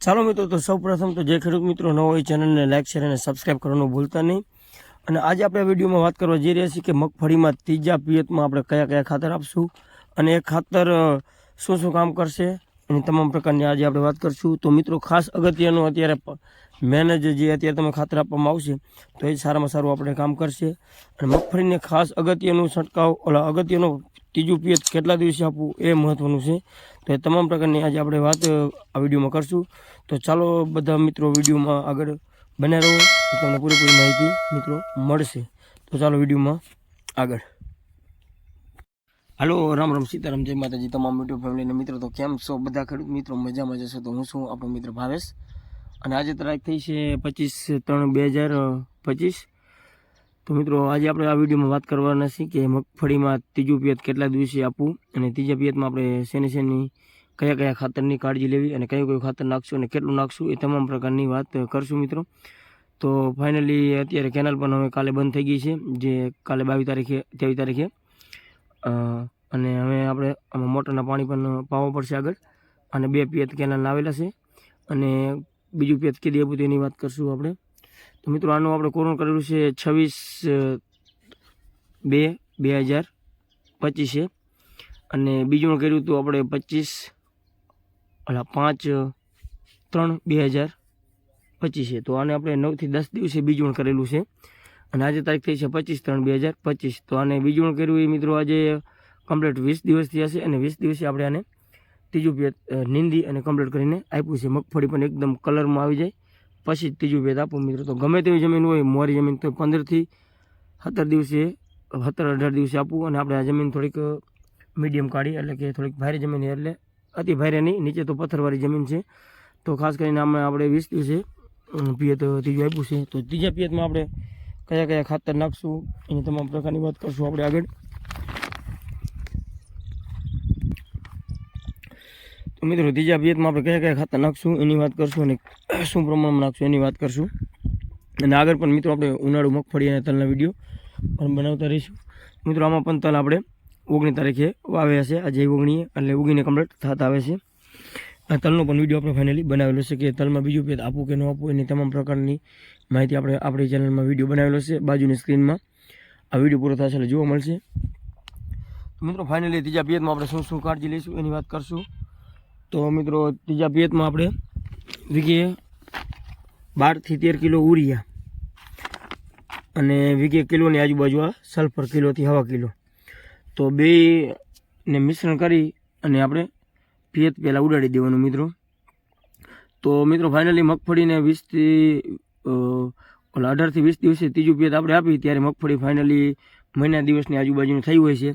ચાલો મિત્રો, તો સૌ પ્રથમ તો જે ખેડૂત મિત્રો ન હોય ચેનલને લાઇક શેર અને સબસ્ક્રાઇબ કરવાનું ભૂલતા નહીં. અને આજે આપણે વિડીયોમાં વાત કરવા જઈ રહ્યા છીએ કે મગફળીમાં ત્રીજા પિયતમાં આપણે કયા કયા ખાતર આપશું અને એ ખાતર શું શું કામ કરશે એની તમામ પ્રકારની આજે આપણે વાત કરીશું. તો મિત્રો, ખાસ અગત્યનું અત્યારે મેનેજ જે અત્યારે તમે ખાતર આપવામાં આવશે તો એ સારામાં સારું આપણે કામ કરશે. અને મગફળીને ખાસ અગત્યનું છંટકાવ, ઓલા અગત્યનું ત્રીજું પિયત કેટલા દિવસે આપવું એ મહત્ત્વનું છે. તો એ તમામ પ્રકારની આજે આપણે વાત આ વિડીયોમાં કરશું. તો ચાલો બધા મિત્રો વિડીયોમાં આગળ બન્યા રહો. તમને પૂરેપૂરી માહિતી મિત્રો મળશે. તો ચાલો વિડીયોમાં આગળ. હલો, રામ રામ સીતારામ, જય માતાજી તમામ યુટ્યુબ ફેમિલીના મિત્રો. તો કેમ છો બધા ખેડૂત મિત્રો, મજામાં જશો તો હું છું, આપણો મિત્ર ભાવેશ. અને આજે તારીખ થઈ છે પચીસ ત્રણ બે હજાર પચીસ. તો મિત્રો, આજે આપણે આ વિડીયોમાં વાત કરવાના છીએ કે મગફળીમાં ત્રીજું પિયત કેટલા દિવસે આપવું અને ત્રીજા પિયતમાં આપણે શેની શેની, કયા કયા ખાતરની કાળજી લેવી અને કયું કયું ખાતર નાખશું અને કેટલું નાખશું એ તમામ પ્રકારની વાત કરશું મિત્રો. તો ફાઇનલી અત્યારે કેનાલ પણ હવે કાલે બંધ થઈ ગઈ છે, જે કાલે બાવીસ તારીખે, ત્રેવીસ તારીખે. અને હવે આપણે આમાં મોટરના પાણી પણ પાવવા પડશે આગળ અને બે પિયત કેનાલ આવેલા છે. અને બીજું પિયત કીધી આપું તેની વાત કરશું આપણે. તો મિત્રો, આનું આપણે કોરોન કરેલું છે છવ્વીસ બે બે હજાર પચીસે. અને બીજું કર્યું હતું આપણે પચીસ ઓલા પાંચ ત્રણ, બે હજાર પચીસે. તો આને આપણે નવથી દસ દિવસે બીજું કરેલું છે. અને આજે તારીખ થઈ છે પચીસ ત્રણ બે હજાર પચીસ. તો આને બીજું કર્યું એ મિત્રો આજે કમ્પ્લીટ વીસ દિવસ થયા છે અને વીસ દિવસે આપણે આને ત્રીજું નીંદી અને કમ્પ્લીટ કરીને આપ્યું છે. મગફળી પણ એકદમ કલરમાં આવી જાય. પછી ત્રીજું ભેદ આપો મિત્રો. તો ગમે તેવી જમીન હોય, મોરી જમીન તો પંદરથી સત્તર દિવસે, સત્તર અઢાર દિવસે આપવું અને આપણે આ જમીન થોડીક મીડિયમ કાઢી, એટલે કે થોડીક ભારે જમીન એટલે અતિ ભારે નહીં, નીચે તો પથ્થરવાળી જમીન છે. તો ખાસ કરીને આમાં આપણે વીસ દિવસે પિયત ત્રીજું આપ્યું છે. તો ત્રીજા પિયતમાં આપણે કયા કયા ખાતર નાખશું, એની તમામ પ્રકારની વાત કરશું આપણે આગળ. તો મિત્રો, ત્રીજા પિયતમાં આપણે કયા કયા ખાતર નાખશું, એની વાત કરશું અને શું પ્રમાણમાં નાખશું એની વાત કરશું. અને આગળ પણ મિત્રો આપણે ઉનાળુ મગફળી અને તલના વીડિયો પણ બનાવતા રહીશું. મિત્રો, આમાં પણ તલ આપણે ઓગણી તારીખે વાવ્યા છે. આજે ઓગણીએ એટલે ઉગીને કમ્પ્લીટ થતા આવે છે. આ તલનો પણ વીડિયો આપણે ફાઇનલી બનાવેલો છે કે તલમાં બીજું પેદ આપવું કે ન આપવું એની તમામ પ્રકારની માહિતી આપણે આપણી ચેનલમાં વીડિયો બનાવેલો છે બાજુની સ્ક્રીનમાં આ વીડિયો પૂરો થશે એટલે જોવા મળશે. મિત્રો ફાઇનલી ત્રીજા પિયતમાં આપણે શું શું કાળજી લઈશું એની વાત કરશું. તો મિત્રો, ત્રીજા પિયતમાં આપણે વીઘે બારથી તેર કિલો ઉરિયા અને વીઘે કિલોની આજુબાજુ આ સલ્ફર કિલોથી હવા કિલો. તો બે ને મિશ્રણ કરી અને આપણે પિયત પહેલાં ઉડાડી દેવાનું મિત્રો. તો મિત્રો ફાઇનલી મગફળીને વીસથી ઓલા અઢારથી વીસ દિવસે ત્રીજું પિયત આપણે આપી, ત્યારે મગફળી ફાઇનલી મહિના દિવસની આજુબાજુનું થઈ હોય છે.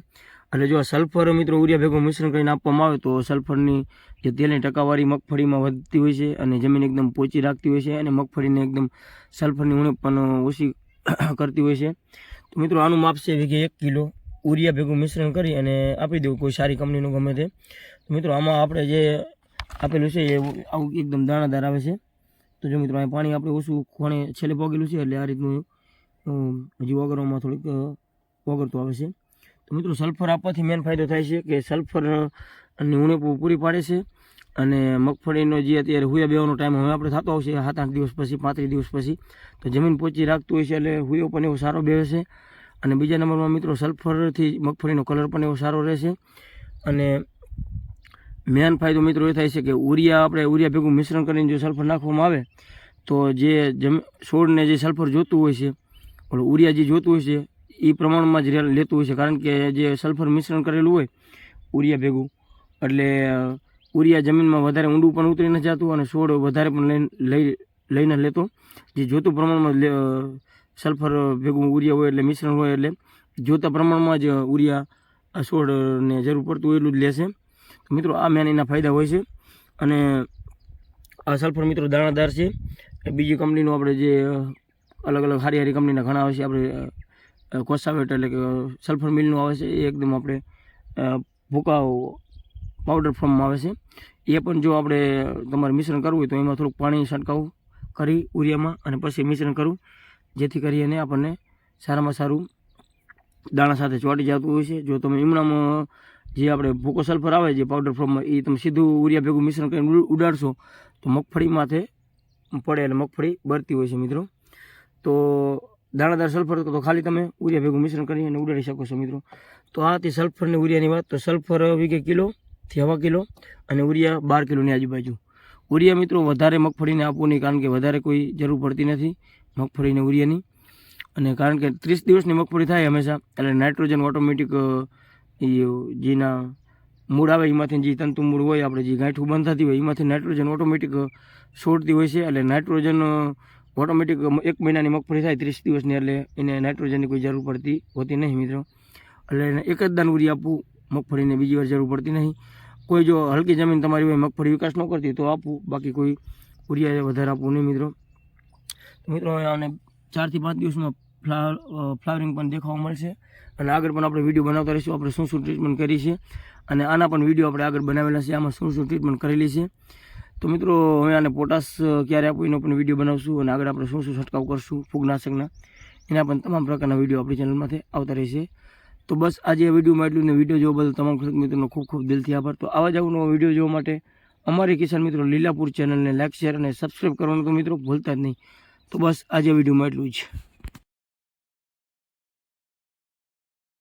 એટલે જો સલ્ફર મિત્રો ઉરિયા ભેગું મિશ્રણ કરીને આપવામાં આવે તો સલ્ફરની જે તેલની ટકાવારી મગફળીમાં વધતી હોય છે અને જમીન એકદમ પોચી રાખતી હોય છે અને મગફળીને એકદમ સલ્ફરની ઉણપ પણ ઓછી કરતી હોય છે. તો મિત્રો આનું માપ છે વીઘે એક કિલો. ઉરિયા ભેગું મિશ્રણ કરી અને આપી દેવું, કોઈ સારી કંપનીનું ગમે તે. મિત્રો આમાં આપણે જે આપેલું છે એ આવું એકદમ દાણાદાર આવે છે. તો જો મિત્રો પાણી આપણે ઓછું ખોણે છેલ્લે પોગેલું છે એટલે આ રીતનું હજી ઓગરવામાં થોડીક ઓગરતું આવે છે. મિત્રો સલ્ફર આપવાથી મેન ફાયદો થાય છે કે સલ્ફરની ઉણપ પૂરી પાડે છે અને મગફળીનો જે અત્યારે હુયા બેવાનો ટાઈમ હવે આપણે થતો આવશે સાત આઠ દિવસ પછી, પાંત્રીસ દિવસ પછી, તો જમીન પોચી રાખતું હોય છે એટલે હુયો પણ એવો સારો બેસે. છે અને બીજા નંબરમાં મિત્રો સલ્ફરથી મગફળીનો કલર પણ એવો સારો રહેશે. અને મેન ફાયદો મિત્રો એ થાય છે કે ઉરિયા, આપણે ઉરિયા ભેગું મિશ્રણ કરીને જો સલ્ફર નાખવામાં આવે, તો જે જમ, છોડને જે સલ્ફર જોતું હોય છે, ઓલું ઉરિયા જે જોતું હોય છે એ પ્રમાણમાં જ લેતું હોય છે. કારણ કે જે સલ્ફર મિશ્રણ કરેલું હોય, ઉરિયા ભેગું. એટલે ઉરિયા જમીનમાં વધારે ઊંડું પણ ઉતરી ન જતું અને છોડ વધારે પણ લઈ લઈ લઈને લેતો. જે જોતું પ્રમાણમાં સલ્ફર ભેગું ઉરિયા હોય એટલે મિશ્રણ હોય એટલે જોતા પ્રમાણમાં જ ઉરિયા છોડને જરૂર પડતું એટલું જ લેશે મિત્રો, આ મેન એના ફાયદા હોય છે. અને આ સલ્ફર મિત્રો દાણાદાર છે. બીજી કંપનીનું આપણે જે અલગ અલગ સારી સારી કંપનીના ઘણા હોય છે. આપણે કોસાવેટ એટલે કે સલ્ફર મિલનું આવે છે એ એકદમ આપણે અ, ભૂકા પાવડર ફોર્મમાં આવે છે. એ પણ જો આપણે તમારે મિશ્રણ કરવું હોય તો એમાં થોડુંક પાણી છંટકાવ કરી ઉરિયામાં અને પછી મિશ્રણ કરવું. જેથી કરીને આપણને સારામાં સારું દાણા સાથે ચોંટી જતું હોય છે. જો તમે ઈમણામાં જે આપણે ભૂકો સલ્ફર આવે જે પાવડર ફોર્મમાં એ તમે સીધું ઉરિયા ભેગું મિશ્રણ કરીને ઉડાડશો તો મગફળી માથે પડે એટલે મગફળી બળતી હોય છે મિત્રો. તો દાણાદાર સલ્ફર તો ખાલી તમે ઉરિયા ભેગું મિશ્રણ કરીને ઉડાડી શકો છો મિત્રો. તો આ હતી સલ્ફર ને ઉરિયાની વાત. તો સલ્ફર વીઘે કિલોથી હવા કિલો અને ઉરિયા બાર કિલોની આજુબાજુ. ઉરિયા મિત્રો વધારે મગફળીને આપવું નહીં કારણ કે વધારે કોઈ જરૂર પડતી નથી મગફળીને ઉરિયાની. અને કારણ કે ત્રીસ દિવસની મગફળી થાય હંમેશા. એટલે નાઇટ્રોજન ઓટોમેટિક જેના મૂળ આવે એમાંથી જે તંતુ મૂળ હોય, આપણે જે ગાંઠું બંધ થતી હોય, એમાંથી નાઇટ્રોજન ઓટોમેટિક છોડતી હોય છે. એટલે નાઇટ્રોજન ઓટોમેટિક એક મહિનાની મગફળી થાય, ત્રીસ દિવસની, એટલે એને નાઇટ્રોજનની કોઈ જરૂર પડતી હોતી નહીં મિત્રો. એટલે એને એક જ દાન ઉરી આપવું, મગફળીને બીજી વાર જરૂર પડતી નહીં. કોઈ જો હલકી જમીન તમારી હોય, મગફળી વિકાસ ન કરતી તો આપવું. બાકી કોઈ ઉરિયા વધારે આપવું નહીં મિત્રો. મિત્રો આને ચારથી પાંચ દિવસમાં ફ્લાવર ફ્લાવરિંગ પણ દેખાવા મળશે. અને આગળ પણ આપણે વીડિયો બનાવતા રહીશું. આપણે શું શું ટ્રીટમેન્ટ કરી છે? અને આના પણ વીડિયો આપણે આગળ બનાવેલા છે. આમાં શું શું ટ્રીટમેન્ટ કરેલી છે? તો મિત્રો, હવે આને પોટાશ ક્યારે આપવું એનો પણ વીડિયો બનાવશું અને આગળ આપણે શું શું છંટકાવ કરશું ફૂગનાશકના. એના પણ તમામ પ્રકારના વીડિયો આપણી ચેનલમાંથી આવતા રહેશે. તો બસ આજે વિડીયોમાં એટલું ને વીડિયો જોવા બદલ તમામ ખેડૂત મિત્રોનો ખૂબ ખૂબ દિલથી આભાર. તો આવા જ આવું વીડિયો જોવા માટે અમારી કિસાન મિત્રો લીલાપુર ચેનલને લાઇક શેર અને સબસ્ક્રાઈબ કરવાનું તો મિત્રો ભૂલતા જ નહીં. તો બસ આજે વિડીયોમાં એટલું જ.